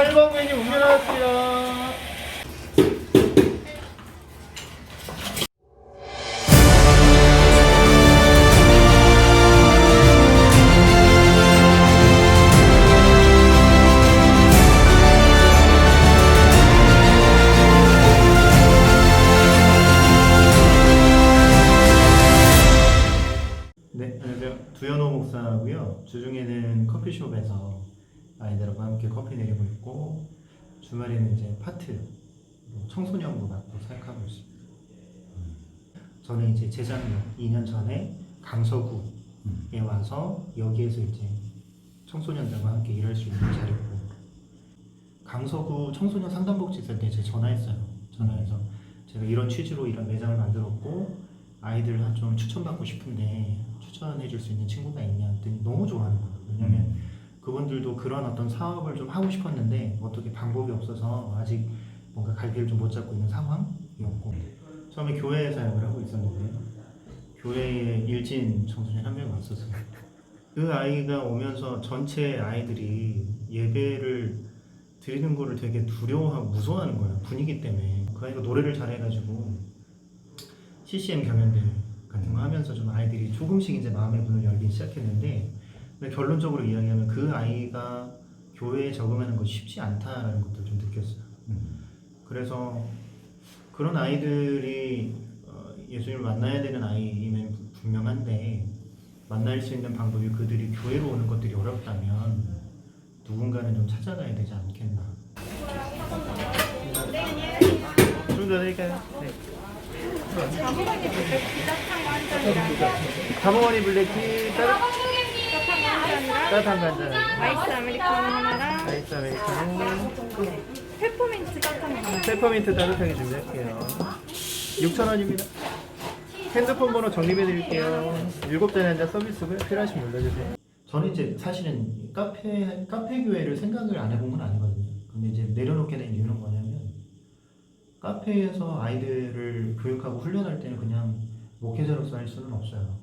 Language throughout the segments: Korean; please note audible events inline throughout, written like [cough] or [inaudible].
8번 메뉴 나왔습니다. 네. 두현호 목사고요. 주중에는 커피숍에서 아이들하고 함께 커피 내리고 있고 주말에는 이제 파트 뭐 청소년부 맡고 사역하고 있습니다. 저는 이제 재작년 2년 전에 강서구에 와서 여기에서 이제 청소년들과 함께 일할 수 있는 자리고 강서구 청소년 상담복지센터에 제가 전화했어요. 전화해서 제가 이런 취지로 이런 매장을 만들었고 아이들 한좀 추천받고 싶은데 추천해 줄 수 있는 친구가 있냐 했더니 너무 좋아하는 거예요. 왜냐면 그분들도 그런 어떤 사업을 좀 하고 싶었는데 어떻게 방법이 없어서 아직 뭔가 갈 길을 좀못 잡고 있는 상황이었고 처음에 교회 사역을 하고 있었는데 교회에 일진 청소년 한 명 왔었어요. [laughs] 그 아이가 오면서 전체 아이들이 예배를 드리는 거를 되게 두려워하고 무서워하는 거예요. 분위기 때문에. 그 아이가 노래를 잘해가지고 CCM 경연대 같은 거 하면서 좀 아이들이 조금씩 이제 마음의 문을 열기 시작했는데 결론적으로 이야기하면 그 아이가 교회에 적응하는 것이 쉽지 않다라는 것도 좀 느꼈어요. 그래서 그런 아이들이 어, 예수님을 만나야 되는 아이임은 분명한데 만날 수 있는 방법이 그들이 교회로 오는 것들이 어렵다면 누군가는 좀 찾아가야 되지 않겠나. 좀더 드릴까요? 네. 자몽이 블랙 블랙티 따- 비자탕 완전이랑 따뜻한 간장 아이스 아메리카노 하나랑 아이스 아메리카노. 페퍼민트 따뜻한 거. 하나 페퍼민트 따뜻하게 준비할게요. 6,000원입니다. 핸드폰 번호 정립해 드릴게요. 7잔에 한잔 서비스고요. 필요하시면 눌러주세요. 저는 이제 사실은 카페 카페 교회를 생각을 안 해본 건 아니거든요. 근데 이제 내려놓게 된 이유는 뭐냐면 카페에서 아이들을 교육하고 훈련할 때는 그냥 목회자로서 할 수는 없어요.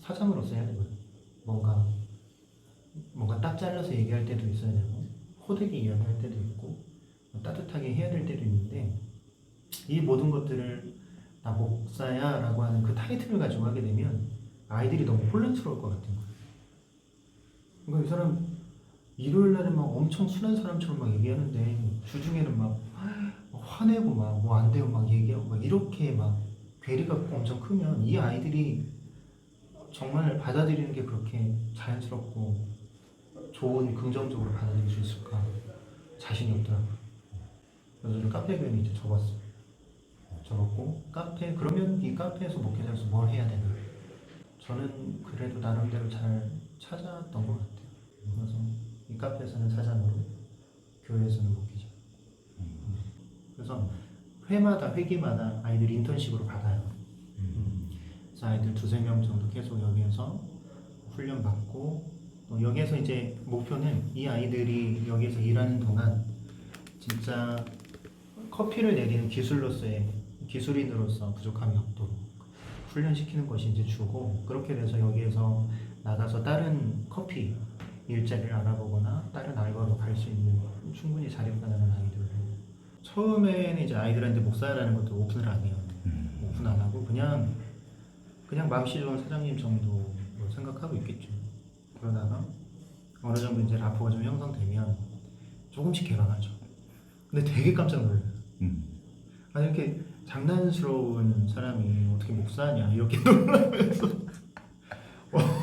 사장으로서 해야 되거든요. 뭔가 뭔가 딱 잘라서 얘기할 때도 있어야 되고 호되게 이야기할 때도 있고 따뜻하게 해야 될 때도 있는데 이 모든 것들을 나 목사야 라고 하는 그 타이틀을 가지고 하게 되면 아이들이 너무 혼란스러울 것 같은 거예요. 그러니까 이 사람 일요일 날에 막 엄청 순한 사람처럼 막 얘기하는데 주중에는 막 화내고 막 뭐 안 돼요 막 얘기하고 막 이렇게 막 괴리가 엄청 크면 이 아이들이 정말 받아들이는 게 그렇게 자연스럽고 좋은 긍정적으로 받아들일 수 있을까 자신이 없더라고요. 그래서 저는 카페 교회는 이제 접었어요. 접었고 카페 그러면 이 카페에서 목회자로서 뭘 해야 되나? 저는 그래도 나름대로 잘 찾았던 것 같아요. 그래서 이 카페에서는 사장으로, 교회에서는 목회자. 그래서 회마다 회기마다 아이들 인턴십으로 받아요. 그래서 아이들 두세 명 정도 계속 여기에서 훈련 받고 또 여기에서 이제 목표는 이 아이들이 여기에서 일하는 동안 진짜 커피를 내리는 기술로서의 기술인으로서 부족함이 없도록 훈련시키는 것이 이제 주고 그렇게 돼서 여기에서 나가서 다른 커피 일자리를 알아보거나 다른 알바로 갈 수 있는 충분히 자립 가능한 아이들로 처음에는 이제 아이들한테 목사라는 것도 오픈을 안 해요 오픈 안 하고 그냥 그냥 맘씨 좋은 사장님 정도로 생각하고 있겠죠. 그러다가 어느 정도 이제 라포가 좀 형성되면 조금씩 개방하죠. 근데 되게 깜짝 놀라요. 음. 아니 이렇게 장난스러운 사람이 어떻게 목사냐 이렇게 놀라면서 [laughs]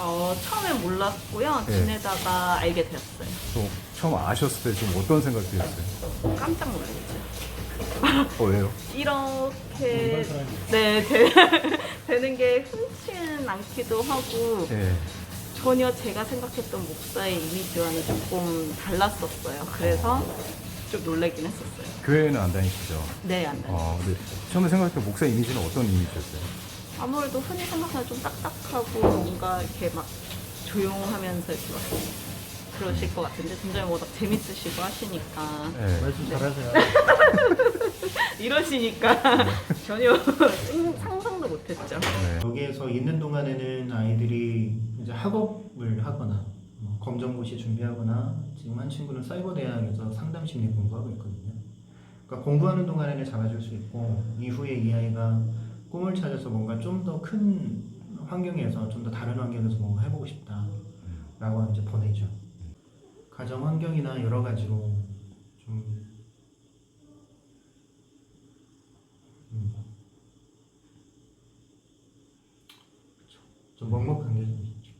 어, 처음엔 몰랐고요. 네. 지내다가 알게 되었어요. 또 처음 아셨을 때 좀 어떤 생각 드셨어요? 깜짝 놀랐죠. 어, 왜요? 이렇게 네 되, [laughs] 되는 게 흔치는 않기도 하고 예. 전혀 제가 생각했던 목사의 이미지와는 조금 달랐었어요. 그래서 좀 놀라긴 했었어요. 교회는 안 다니시죠? 네, 안 돼. 어, 네. 처음에 생각했던 목사 이미지는 어떤 이미지였어요? 아무래도 흔히 생각하는 좀 딱딱하고 뭔가 이렇게 막 조용하면서 이렇게 막 그러실 것 같은데 굉장히 워낙 재밌으시고 하시니까 예. 말씀 잘하세요. [laughs] 이러시니까 전혀 상 상도 못했죠. 네. 여기에서 있는 동안에는 아이들이 이제 학업을 하거나 뭐 검정고시 준비하거나 지금 한 친구는 사이버 대학에서 상담 심리 공부하고 있거든요. 그러니까 공부하는 동안에는 잡아줄 수 있고 이후에 이 아이가 꿈을 찾아서 뭔가 좀 더 큰 환경에서 좀 더 다른 환경에서 뭔가 해보고 싶다라고 이제 보내죠. 가정 환경이나 여러 가지로 좀 음. 그쵸. 좀 먹먹한 게 좀 있죠.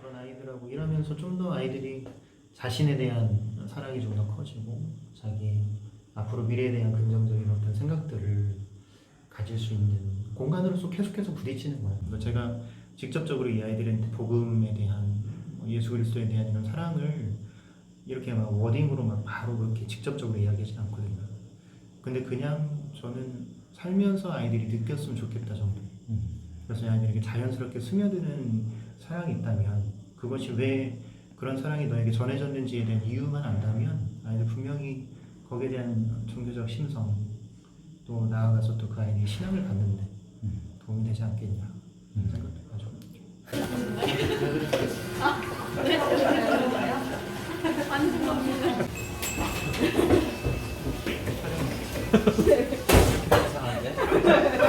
그런 아이들하고 일하면서 좀 더 아이들이 자신에 대한 사랑이 좀 더 커지고 자기 앞으로 미래에 대한 긍정적인 어떤 생각들을 가질 수 있는 공간으로서 계속해서 부딪히는 거예요. 그러니까 제가 직접적으로 이 아이들한테 복음에 대한 뭐 예수 그리스도에 대한 이런 사랑을 이렇게 막 워딩으로 막 바로 그렇게 직접적으로 이야기하진 않거든요. 근데 그냥 저는 살면서 아이들이 느꼈으면 좋겠다 정도. 그래서 이 아이들에게 자연스럽게 스며드는 사랑이 있다면 그것이 왜 그런 사랑이 너에게 전해졌는지에 대한 이유만 안다면 아이들 분명히 거기에 대한 종교적 심성 또 나아가서 또 그 아이들이 신앙을 갖는데 도움이 되지 않겠냐? 이런 생각도 가지고 있죠.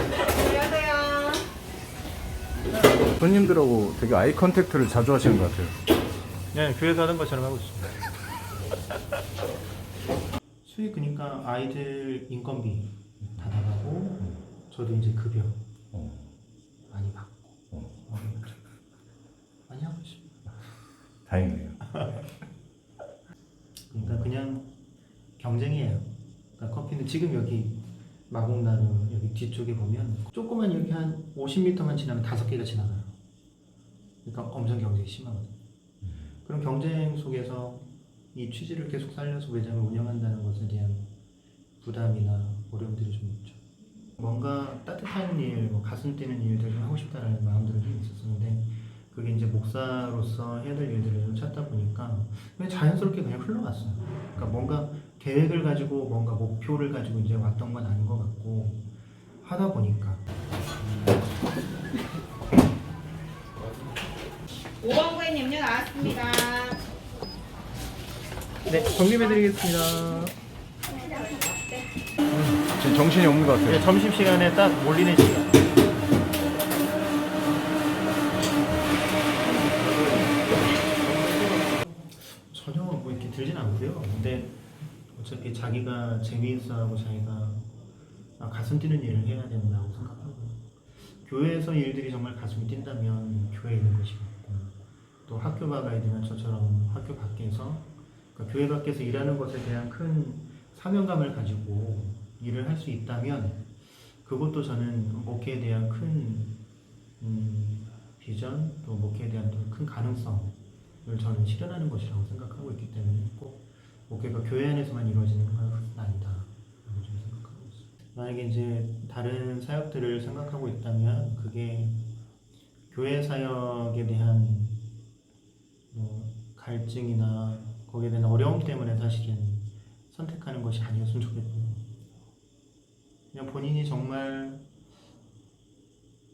안녕하세요. 손님들하고 되게 아이 컨택트를 자주 하시는 것 같아요. 네, 교회에서 하는 것처럼 하고 있습니다. 수익 그러니까 아이들 인건비 다 나가고 저도 이제 급여 어. 많이 받고 어. 어, 많이 하고 있습니다. 다행이네요. 그러니까 그냥 경쟁이에요. 그러니까 커피는 지금 여기 마곡나루 여기 뒤쪽에 보면 조그만 여기 한 50m만 지나면 다섯 개가 지나가요. 그러니까 엄청 경쟁이 심하거든요. 그런 경쟁 속에서 이 취지를 계속 살려서 매장을 운영한다는 것에 대한 부담이나 어려움들이 좀 있죠. 뭔가 따뜻한 일, 뭐 가슴 뛰는 일들을 좀 하고 싶다라는 마음들이 좀 있었었는데 그게 이제 목사로서 해야 될 일들을 좀 찾다 보니까 그냥 자연스럽게 그냥 흘러갔어요. 그러니까 뭔가 계획을 가지고 뭔가 목표를 가지고 이제 왔던 건 아닌 것 같고 하다 보니까 5번 고객님 음료 나왔습니다. 네 정리해드리겠습니다. 지금 정신이 없는 것 같아요. 네, 점심 시간에 딱 몰리는 시간. 전혀 뭐 이렇게 들진 않고요. 근데 어차피 자기가 재미있어 하고 자기가 아, 가슴 뛰는 일을 해야 된다고 생각하고 교회에서 일들이 정말 가슴이 뛴다면 교회에 있는 것이 맞고 또 학교 가야 되면 저처럼 학교 밖에서 그러니까 교회 밖에서 일하는 것에 대한 큰 사명감을 가지고 일을 할 수 있다면 그것도 저는 목회에 대한 큰 음, 비전 또 목회에 대한 또 큰 가능성을 저는 실현하는 것이라고 생각하고 있기 때문에 꼭 목회가 교회 안에서만 이루어지는 건 아니다 라고 좀 생각하고 있습니다. 만약에 이제 다른 사역들을 생각하고 있다면 그게 교회 사역에 대한 뭐 갈증이나 거기에 대한 어려움 때문에 사실은 선택하는 것이 아니었으면 좋겠고요. 그냥 본인이 정말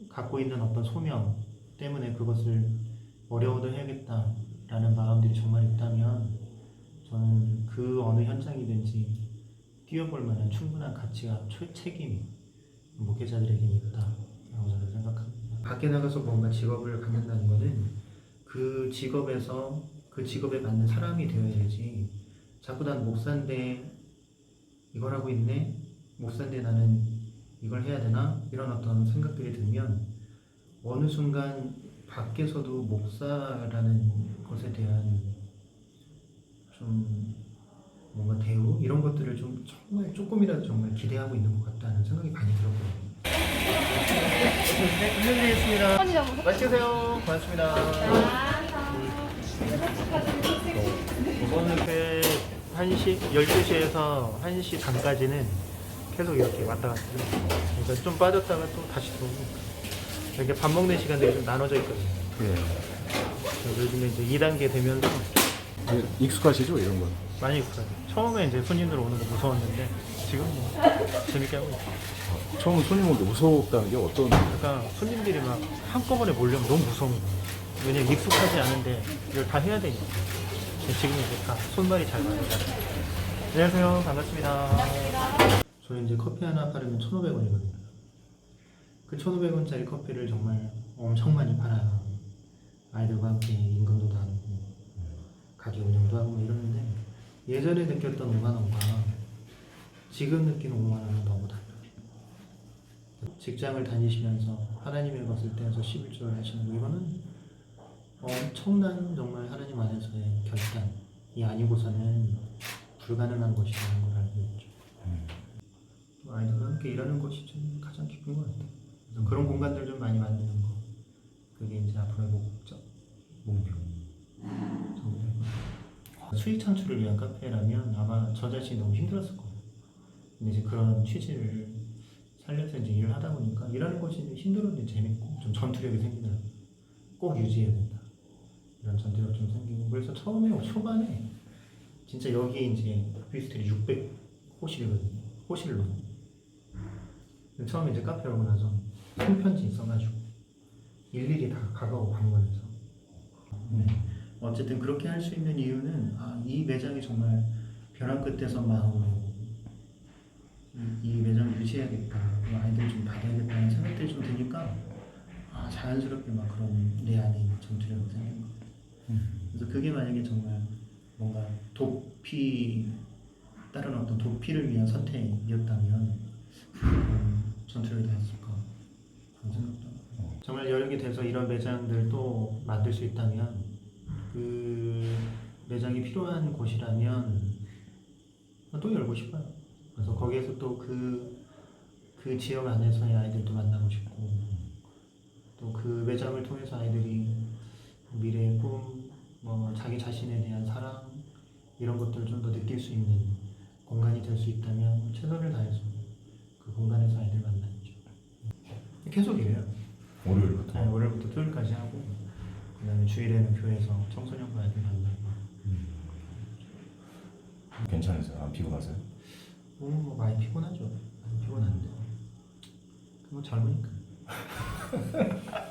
갖고 있는 어떤 소명 때문에 그것을 어려워도 해야겠다라는 마음들이 정말 있다면 저는 그 어느 현장이든지 뛰어볼 만한 충분한 가치와 초- 책임이 목회자들에게 있다라고 저는 생각합니다. 밖에 나가서 뭔가 직업을 갖는다는 것은 그 직업에서 그 직업에 맞는 사람이 되어야지 자꾸 난 목사인데 이걸 하고 있네 목사인데 나는 이걸 해야 되나 이런 어떤 생각들이 들면 어느 순간 밖에서도 목사라는 것에 대한 좀 뭔가 대우 이런 것들을 좀 정말 조금이라도 정말 기대하고 있는 것 같다는 생각이 많이 들었거든요. 네, 인사드리겠습니다. 맛있게 드세요. 고맙습니다. 그 1시, 12시에서 1시 반까지는 계속 이렇게 왔다 갔다 해요. 그러니까 좀 빠졌다가 또 다시 들어오고 이렇게 밥 먹는 시간들이 좀 나눠져 있거든요. 예. 그래서 요즘에 이제 2단계 되면서 이제 익숙하시죠 이런 건? 많이 익숙하죠. 처음에 이제 손님들 오는 거 무서웠는데 지금 뭐 재밌게 하고 있어요. 처음 손님 오는데 무섭다는 게 어떤? 그러니까 손님들이 막 한꺼번에 몰려면 너무 무서운 거예요. 왜냐면 익숙하지 않은데 이걸 다 해야 되니까. 지금 이제 다 손발이 잘 맞아요. 안녕하세요. 반갑습니다. 저는 이제 커피 하나 팔으면 1,500원이거든요. 그 1,500원짜리 커피를 정말 엄청 많이 팔아요. 아이들과 함께 임금도 나누고 가게 운영도 하고 이러는데 예전에 느꼈던 5만 원과 지금 느끼는 5만 원은 너무 달라요. 직장을 다니시면서 하나님을 봤을 때에서 11조를 하시는 거 이거는 엄청난 정말 하나님 안에서의 결단이 아니고서는 불가능한 것이라는 걸 알고 있죠. 또 아이들과 함께 일하는 것이 좀 가장 기쁜 것 같아요. 그래서 그런 공간들 좀 많이 만드는 거 그게 이제 앞으로의 목적, 목표. 수익 창출을 위한 카페라면 아마 저 자신이 너무 힘들었을 거예요. 근데 이제 그런 취지를 살려서 이제 일을 하다 보니까 일하는 것이 힘들었는데 재밌고 좀 전투력이 생기더라고요. 꼭 유지해야 된다. 이런 전투력 좀 생기고 그래서 처음에 초반에 진짜 여기에 이제 오피스텔이 600 호실이거든요. 호실로. 처음에 이제 카페 오고 나서 손편지 써가지고 일일이 다 가가고 방문해서 네. 어쨌든 그렇게 할 수 있는 이유는 아, 이 매장이 정말 벼랑 끝에서 마음으로 이, 이 매장을 유지해야겠다 그리고 아이들 좀 받아야겠다는 생각들이 좀 드니까 아, 자연스럽게 막 그런 내 안에 전투력이 생긴 거예요 그래서 그게 만약에 정말 뭔가 도피 다른 어떤 도피를 위한 선택이었다면 그런 전투력이 됐을까 그런 생각도 하고. 정말 여력이 돼서 이런 매장들 또 만들 수 있다면 그 매장이 필요한 곳이라면 또 열고 싶어요. 그래서 거기에서 또 그 그 지역 안에서의 아이들도 만나고 싶고 또 그 매장을 통해서 아이들이 미래의 꿈, 뭐 자기 자신에 대한 사랑 이런 것들을 좀 더 느낄 수 있는 공간이 될 수 있다면 최선을 다해서 그 공간에서 아이들 만나죠. 계속이에요. 월요일부터. 네, 월요일부터 토요일까지 하고 그다음에 주일에는 교회에서 청소년과 아이들 만나고 괜찮으세요? 안 피곤하세요? 뭐, 뭐 많이 피곤하죠. 많이 피곤한데 뭐 젊으니까 [laughs]